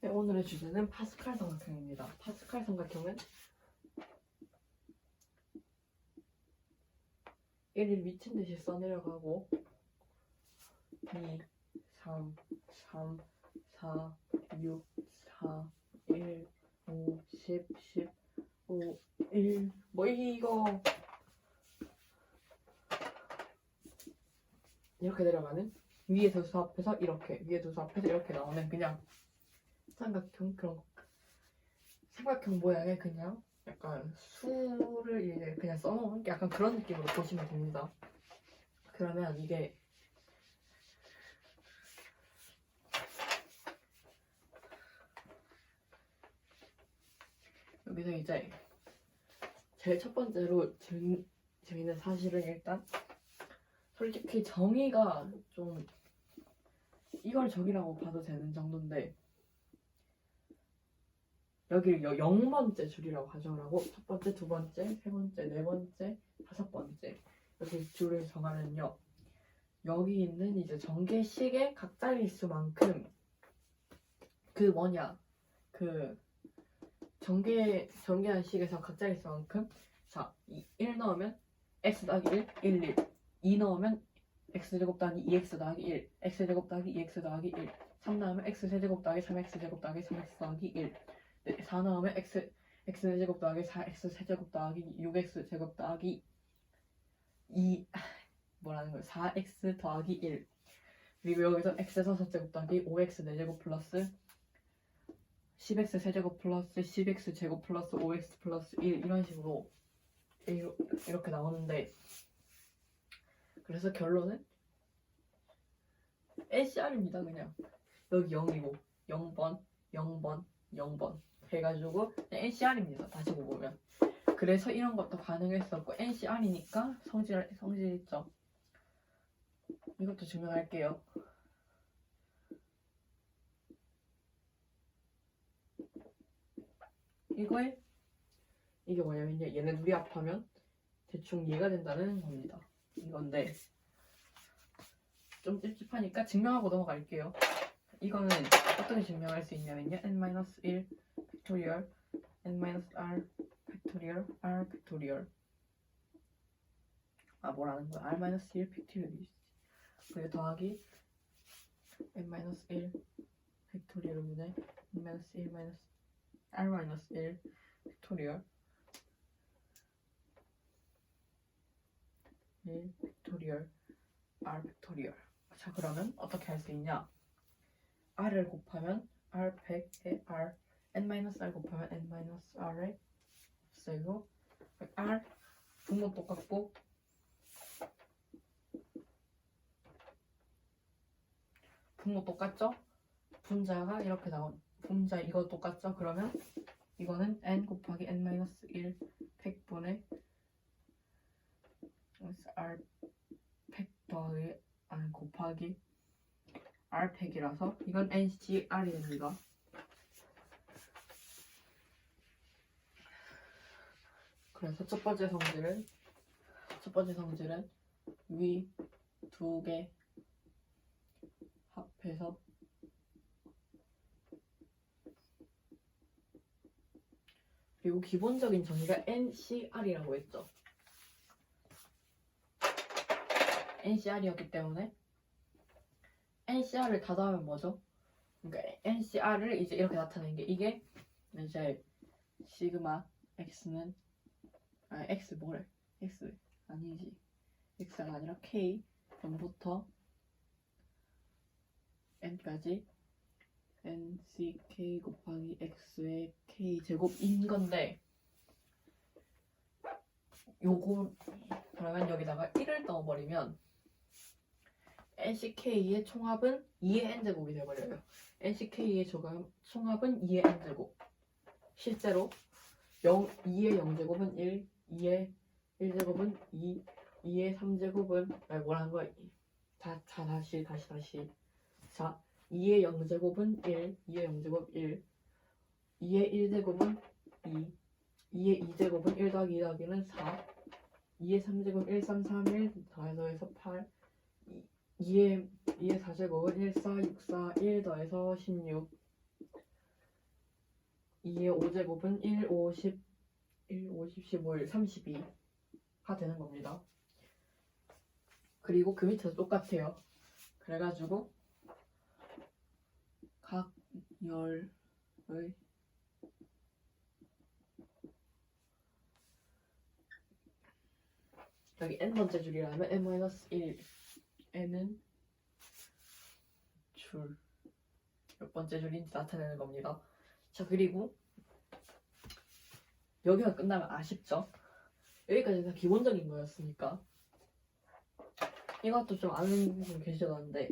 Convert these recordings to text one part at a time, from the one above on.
네, 오늘의 주제는 파스칼 삼각형입니다. 파스칼 삼각형은 1을 미친 듯이 써내려가고 2, 3, 3, 4, 6, 4, 1, 5, 10, 10, 5, 1. 뭐 이거 이렇게 내려가는 위에 두 수합해서 이렇게 위에 두 수합해서 이렇게 나오는 그냥 삼각형 그런 삼각형 모양의 그냥 약간 수를 이제 그냥 써놓은 약간 그런 느낌으로 보시면 됩니다. 그러면 이게 여기서 이제 제일 첫 번째로 재미, 재밌는 사실은 일단 솔직히 정의가 좀 이걸 저기라고 봐도 되는 정도인데 여기를 여- 0번째 줄이라고 가정을 하고 첫 번째, 두 번째, 세 번째, 네 번째, 다섯 번째. 이렇게 줄을 정하면요. 여기 있는 이제 전개식의 각 자릿수만큼 그 뭐냐? 그 전개 전개한 식에서 각 자릿수만큼 자 1 넣으면 x 더하기 1, 1, 1 2 넣으면 x제곱 더하기 2x 더하기 1 x제곱 더하기 2x 더하기 1 3 넣으면 x세제곱 더하기 3x제곱 더하기 3x 더하기 1 4 넣으면 x x제곱 더하기 4x 세제곱 더하기 6x 제곱 더하기 2 뭐라는 거예요? 4x 더하기 1 그리고 여기서 x 서사제곱 더하기 5x 4제곱 플러스 10x 세제곱 플러스 10x 제곱 플러스 5x 플러스 1 이런 식으로 이렇게 나오는데 그래서 결론은 LCR입니다 그냥. 여기 0이고. 0번 0번 0번 해가지고 NCR입니다 다시 보면. 그래서 이런 것도 가능했었고 NCR이니까 성질 성질 있죠 이것도 증명할게요. 이거에 이게 뭐냐면요. 얘네 둘이 합하면 대충 이해가 된다는 겁니다. 이건데 좀 찝찝하니까 증명하고 넘어갈게요. 이거는 어떻게 증명할 수 있냐면요. N-1 팩토리얼 n-r 팩토리얼 r 팩토리얼 아 뭐라는 거야? R-1 팩토리얼이지. 그리고 더하기 n-1 팩토리얼 분의 n-1 r-1 팩토리얼 1 팩토리얼 r 팩토리얼 자 그러면 어떻게 할 수 있냐? R을 곱하면 r 100에 r n-r 곱하면 n-r에 없애고 r 분모 똑같고 분모 똑같죠? 분자가 이렇게 나온 분자 이거 똑같죠? 그러면 이거는 n 곱하기 n-1 100분의 r 100 더하기 r 곱하기 r 100이라서 이건 ncr이 됩니다. 그래서 첫 번째 성질은 첫 번째 성질은 위 두 개 합해서 그리고 기본적인 정의가 NCR이라고 했죠. NCR이었기 때문에 NCR을 다 더하면 뭐죠? 그러니까 NCR을 이제 이렇게 나타낸 게 이게 이제 시그마 X는 아 X 뭐래? X 아니지 X가 아니라 K 0부터 N까지 NCK 곱하기 X의 K 제곱인 건데 요거 그러면 여기다가 1을 넣어버리면 NCK의 총합은 2의 N제곱이 되어버려요. NCK의 총합은 2의 N제곱. 실제로 0, 2의 0제곱은 1, 2의 1제곱은 2, 2의 3제곱은 아니 뭐라는 거야? 자, 자 다시 다시 다시 자 2의 0제곱은 1, 2의 0제곱 1, 2의 1제곱은 2, 2의 2제곱은 1 더하기 2 더하기는 4, 2의 3제곱 1, 3, 3, 1 더해서 해서 8, 2의 2의 4제곱은 1, 4, 6, 4, 1 더해서 16 2의 5제곱은 1, 50, 1, 50, 15일, 32가 되는 겁니다. 그리고 그 밑에도 똑같아요. 그래가지고 각 열의 여기 n번째 줄이라면 n-1 n은 줄 몇 번째 줄인지 나타내는 겁니다. 자 그리고 여기가 끝나면 아쉽죠? 여기까지 다 기본적인 거였으니까 이것도 좀 아는 분 계시던데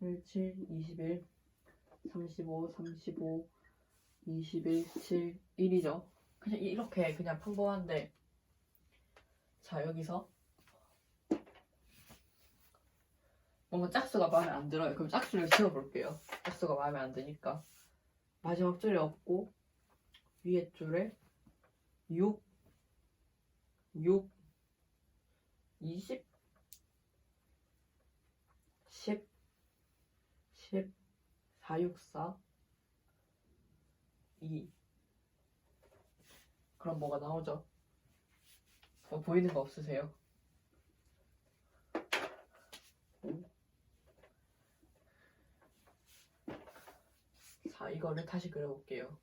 일칠, 21, 35, 35, 21, 7, 1이죠. 그냥 이렇게 그냥 평범한데 자 여기서 뭔가 짝수가 마음에 안 들어요. 그럼 짝수를 지워볼게요. 짝수가 마음에 안 드니까 마지막 줄에 없고 위에 줄에 6, 6, 20, 10, 10, 4, 6, 4, 2 그럼 뭐가 나오죠? 뭐 보이는 거 없으세요? 자, 이거를 다시 그려볼게요.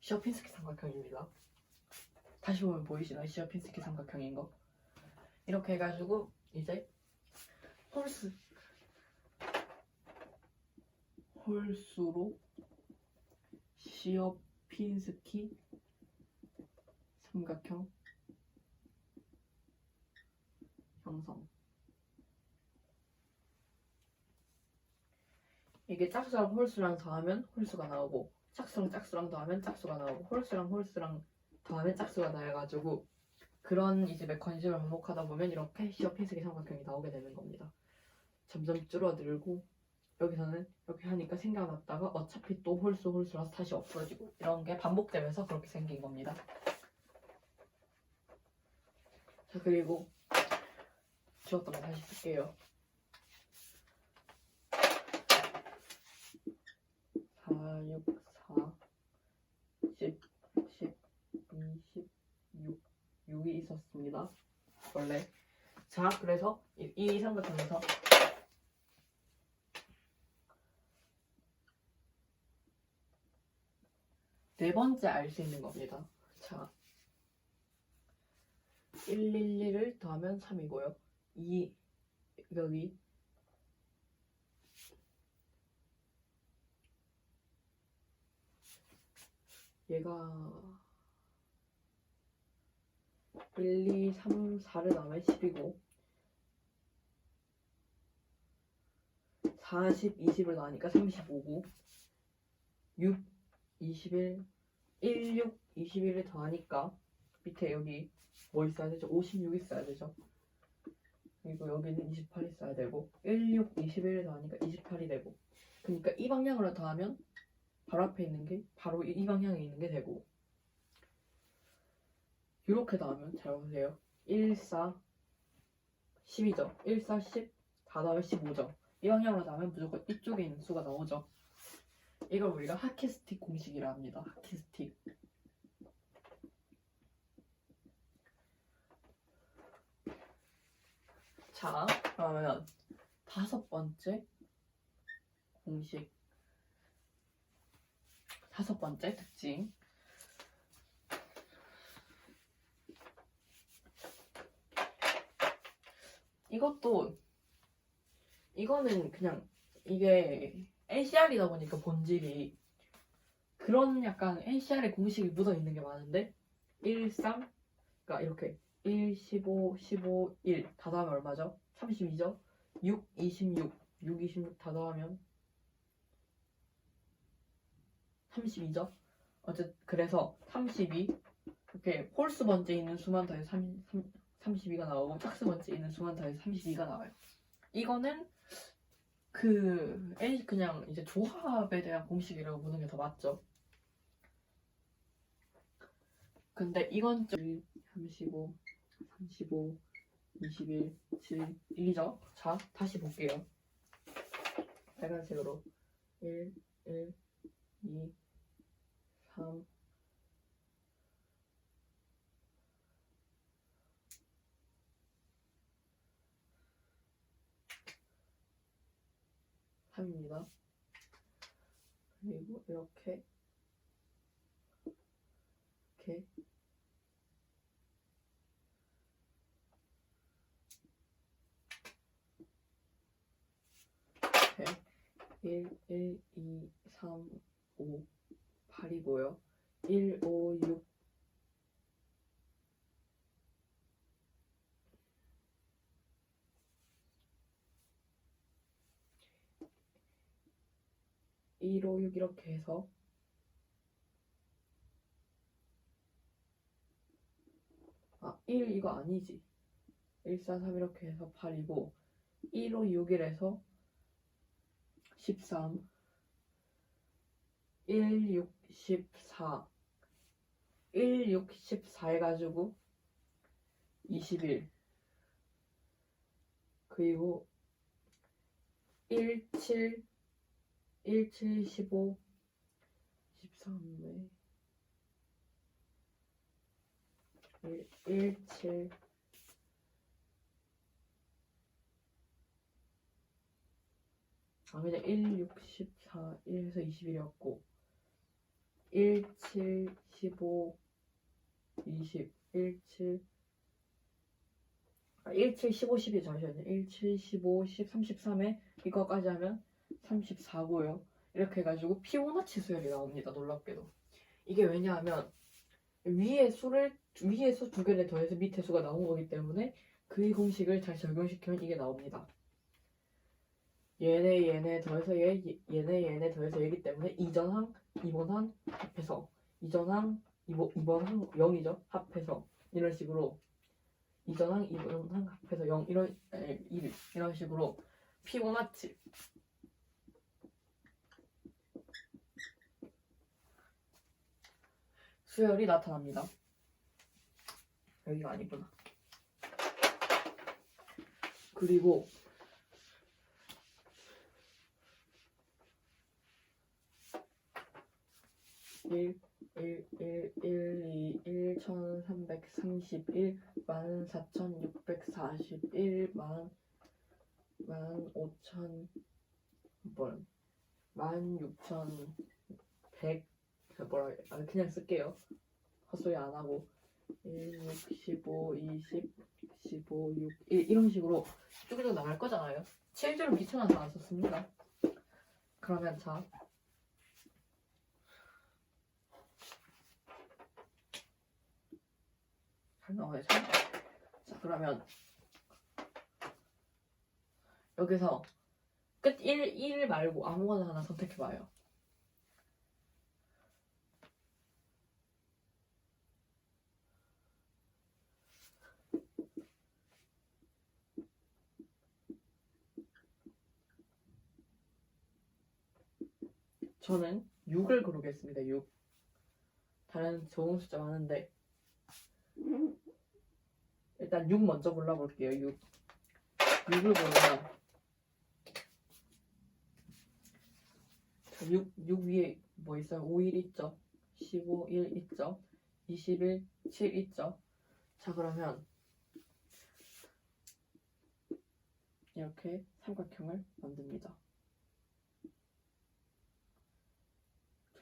시어핀스키 삼각형입니다. 다시 보면 보이시나요? 시어핀스키 삼각형인 거. 이렇게 해가지고 이제 홀수 홀수로 시어핀스키 삼각형 형성 이게 짝수랑 홀수랑 더하면 홀수가 나오고 짝수랑 짝수랑 더하면 짝수가 나오고 홀수랑 홀수랑 더하면 짝수가 나와가지고 그런 이제 메커니즘을 반복하다 보면 이렇게 시어핀스키 삼각형이 나오게 되는 겁니다. 점점 줄어들고 여기서는 이렇게 하니까 생겨났다가 어차피 또 홀수 홀수라서 다시 없어지고 이런 게 반복되면서 그렇게 생긴 겁니다. 자 그리고 지웠던 거 다시 쓸게요. 4, 6, 4, 10, 10, 20, 6, 6이 있었습니다. 원래. 자, 그래서 이, 이 삼각형에서 네 번째 알 수 있는 겁니다. 자, 111을 더하면 3이고요. 2, 여기 얘가 1, 2, 3, 4를 넣으면 10이고 40, 20을 넣으니까 35고 6, 21, 1, 6, 21을 더하니까 밑에 여기 뭐 있어야 되죠? 56 있어야 되죠? 그리고 여기는 28 있어야 되고 1, 6, 21을 더하니까 28이 되고 그러니까 이 방향으로 더하면 바로 앞에 있는 게 바로 이, 이 방향에 있는 게 되고 이렇게 더하면 잘 보세요 1, 4, 10이죠 1, 4, 10다 더하면 15죠 이 방향으로 더하면 무조건 이쪽에 있는 수가 나오죠 이걸 우리가 하키스틱 공식이라 합니다. 하키스틱. 자 그러면 다섯 번째 공식. 다섯 번째 특징. 이것도 이거는 그냥 이게 NCR이다 보니까 본질이 그런 약간 NCR의 공식이 묻어 있는 게 많은데 1, 3 그러니까 이렇게 1, 15, 15, 1 다 더하면 얼마죠? 32죠? 6, 26 6, 26 다 더하면 32죠? 어쨌든 그래서 32 이렇게 홀수 번째 있는 수만 더해서 3, 32가 나오고 짝수 번째 있는 수만 더해서 32가 나와요. 이거는 그 L 그냥 이제 조합에 대한 공식이라고 보는 게 더 맞죠. 근데 이건 좀 35, 35, 21, 7, 1이죠. 자, 다시 볼게요. 빨간색으로 1, 1, 2, 3, 삼입니다 그리고 이렇게 이렇게 이렇게 1, 1, 2, 3, 5, 8이고요. 1, 5, 6, 일, 오, 육 이렇게 해서. 아, 1 이거 아니지. 1, 4, 3 이렇게 해서 8이고 1, 5, 6이라서 13 1, 6, 14 1, 6, 14 해가지고 21 그리고 1, 7 1, 7, 15 13에 1, 1, 7 아 그냥 1, 6, 14, 1에서 21이었고. 1, 7, 15, 20, 1, 7 아, 1, 7, 15, 12 잠시만요. 1, 7, 15, 10, 33에 이거까지 하면 34고요. 이렇게 해가지고 피보나치 수열이 나옵니다 놀랍게도. 이게 왜냐하면 위에 수를 위에 수 두 개를 더해서 밑에 수가 나온 거기 때문에 그 공식을 잘 적용시키면 이게 나옵니다. 얘네 얘네 더해서 얘 얘네 얘네 더해서 얘기 때문에 이전항 이번항 합해서 이전항 이번 이번항 0이죠? 합해서 이런 식으로 이전항 이번항 합해서 0 이런 에, 1 이런 식으로 피보나치 수열이 나타납니다. 여기가 아니구나. 그리고 일, 일, 일, 일, 이, 일천삼백삼십일, 만 사천육백사십일, 만, 만 오천, 번, 만 육천백, 뭐라, 아, 그냥 쓸게요. 헛소리 안 하고. 1, 6, 15, 20, 15, 6, 1 이런 식으로 쭉쭉 나갈 거잖아요. 7줄은 귀찮아서 안 썼습니다. 그러면 자 잘 나와야죠. 자 그러면 여기서 끝 1, 1 말고 아무거나 하나 선택해봐요. 저는 6을 고르겠습니다. 6. 다른 좋은 숫자 많은데 일단 6 먼저 골라볼게요. 6. 6을 고르면 자, 6, 6 위에 뭐 있어요? 5, 1 있죠? 15, 1 있죠? 21, 7 있죠? 자 그러면 이렇게 삼각형을 만듭니다.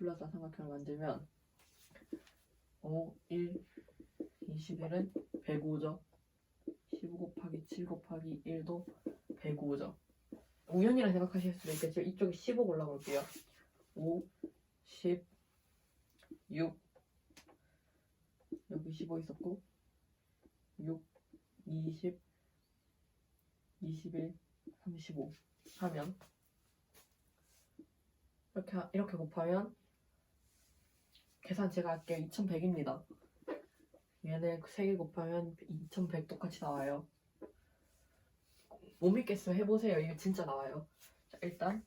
둘러싼 삼각형을 만들면 5, 1, 21은 105죠. 15 곱하기 7 곱하기 1도 105죠. 우연이라 생각하실 수도 있겠지만 이쪽에 15 골라볼게요. 5, 10, 6 여기 15 있었고 6, 20, 21, 35 하면 이렇게 하- 이렇게 곱하면 계산 제가 할게요. 2100입니다. 얘네 3개 곱하면 2100 똑같이 나와요. 못 믿겠어요. 해보세요. 이게 진짜 나와요. 자, 일단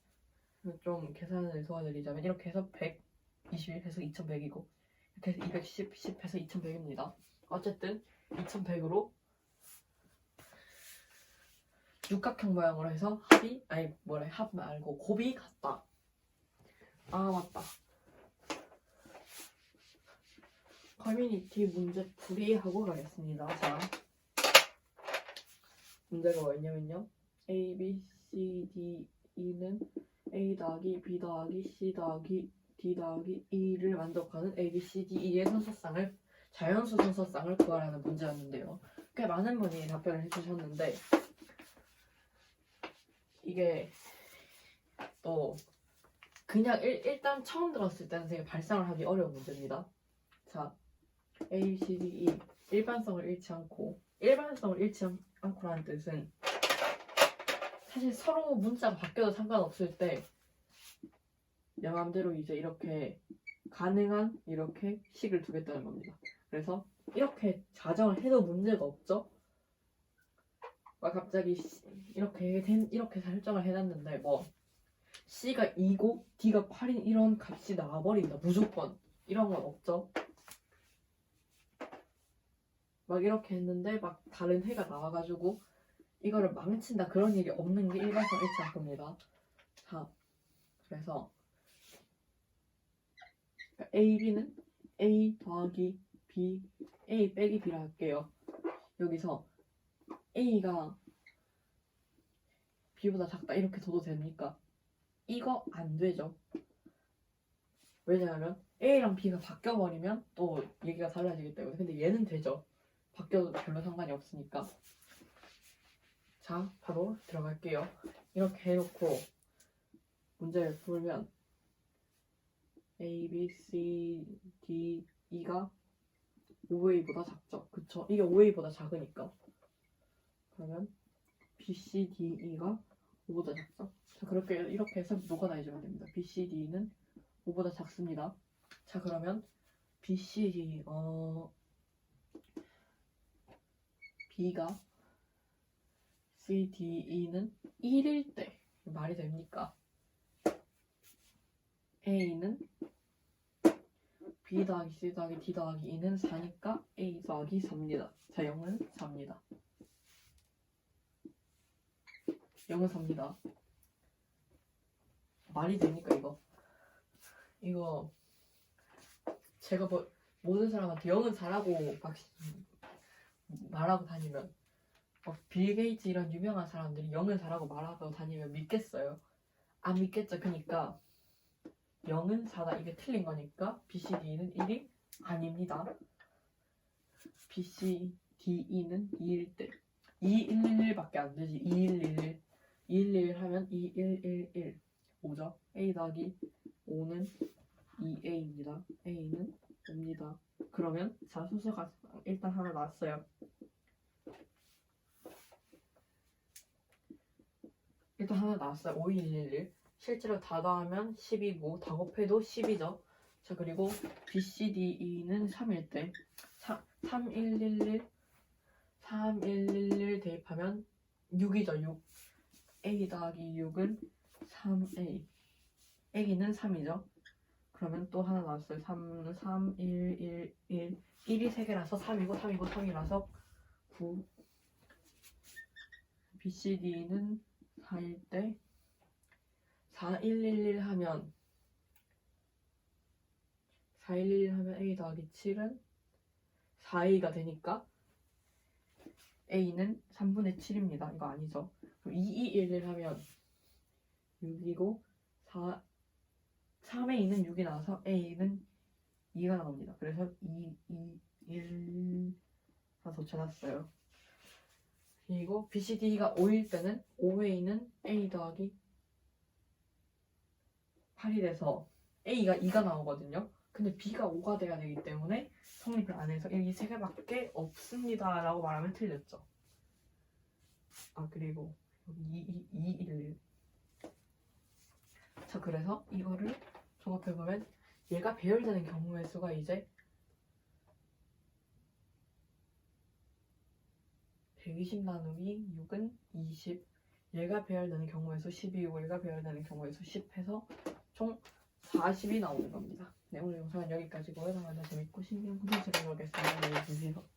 좀 계산을 도와드리자면 이렇게 해서 121 해서 2100이고 이렇게 해서 210, 10 해서 2100입니다. 어쨌든 2100으로 육각형 모양으로 해서 합이 아니 뭐래 합 말고 곱이 같다. 아 맞다. 커뮤니티 문제 풀이하고 가겠습니다. 자 문제가 뭐였냐면요. A, B, C, D, E는 A 더하기 B 더하기 C 더하기 D 더하기 E를 만족하는 A, B, C, D, E의 선서쌍을 자연수 선서쌍을 구하라는 문제였는데요. 꽤 많은 분이 답변을 해주셨는데 이게 또 그냥 일, 일단 처음 들었을 때는 되게 발상을 하기 어려운 문제입니다. 자, A, C, D, E 일반성을 잃지 않고 일반성을 잃지 않- 않고라는 뜻은 사실 서로 문자가 바뀌어도 상관없을 때 내 마음대로 이제 이렇게 가능한 이렇게 식을 두겠다는 겁니다. 그래서 이렇게 자정을 해도 문제가 없죠. 막 갑자기 시- 이렇게 된 이렇게 설정을 해놨는데 뭐 C가 2고 D가 8인 이런 값이 나와버린다 무조건 이런 건 없죠. 막 이렇게 했는데 막 다른 해가 나와가지고 이거를 망친다 그런 일이 없는 게 일반성 일치할 겁니다. 자, 그래서 그러니까 A, B는 A 더하기 B, A 빼기 B라 할게요. 여기서 A가 B보다 작다 이렇게 둬도 됩니까? 이거 안 되죠. 왜냐하면 A랑 B가 바뀌어버리면 또 얘기가 달라지기 때문에 근데 얘는 되죠. 바뀌어도 별로 상관이 없으니까. 자, 바로 들어갈게요. 이렇게 해놓고 문제를 풀면 A, B, C, D, E가 5A보다 작죠. 그쵸? 이게 5A보다 작으니까. 그러면 B, C, D, E가 5보다 작죠. 자, 그렇게 이렇게 해서 녹아다 해주면 됩니다. B, C, D는 5보다 작습니다. 자, 그러면 B, C, D, 어, B가 C, D, E는 1일 때 말이 됩니까? A는 B 더하기 C 더하기 D 더하기 E는 4니까 A 더하기 4입니다. 자, 0은 4입니다. 0은 4입니다. 말이 됩니까, 이거? 이거 제가 뭐, 모든 사람한테 0은 4라고 막 말하고 다니면 어, 빌 게이츠 이런 유명한 사람들이 0은 4라고 말하고 다니면 믿겠어요? 안 믿겠죠. 그니까 0은 4다 이게 틀린 거니까 BCD는 1이 아닙니다. BCDE는 2일 때 2111밖에 안 되지. 2111 211 하면 2111 5죠. A 더하기 5는 2A입니다. A는 5입니다. 그러면 자 순서가 일단 하나 나왔어요. 일단 하나 나왔어요. 5111 실제로 다 더하면 10이고 다 곱해도 10이죠. 자 그리고 BCDE는 3일 때3111 3111 대입하면 6이죠. 6 A 더하기 6은 3A A는 3이죠. 그러면 또 하나 나왔어요. 3, 3, 1, 1, 1 1이 3개라서 3이고 3이고 3이라서 9 BCD는 4일 때4111 하면 4111 하면 A 더하기 7은 4A가 되니까 A는 3분의 7입니다. 이거 아니죠. 그럼 2211 하면 6이고 4 3A는 6이 나와서 A는 2가 나옵니다. 그래서 2, 2, 1 하나 더 찾았어요. 그리고 BCD가 5일 때는 5A는 A 더하기 8이 돼서 A가 2가 나오거든요. 근데 B가 5가 돼야 되기 때문에 성립을 안 해서 이세 개밖에 없습니다. 라고 말하면 틀렸죠. 아, 그리고 여기 2, 2, 2, 1, 1. 자, 그래서 이거를 종합해보면 얘가 배열되는 경우의 수가 이제 120 나누기 6은 20 얘가 배열되는 경우의 수 12이고 얘가 배열되는 경우의 수 10 해서 총 40이 나오는 겁니다. 네 오늘 영상은 여기까지고요. 다음에 재밌고 신기한 콘텐츠로 오겠습니다. 안녕히 계세요.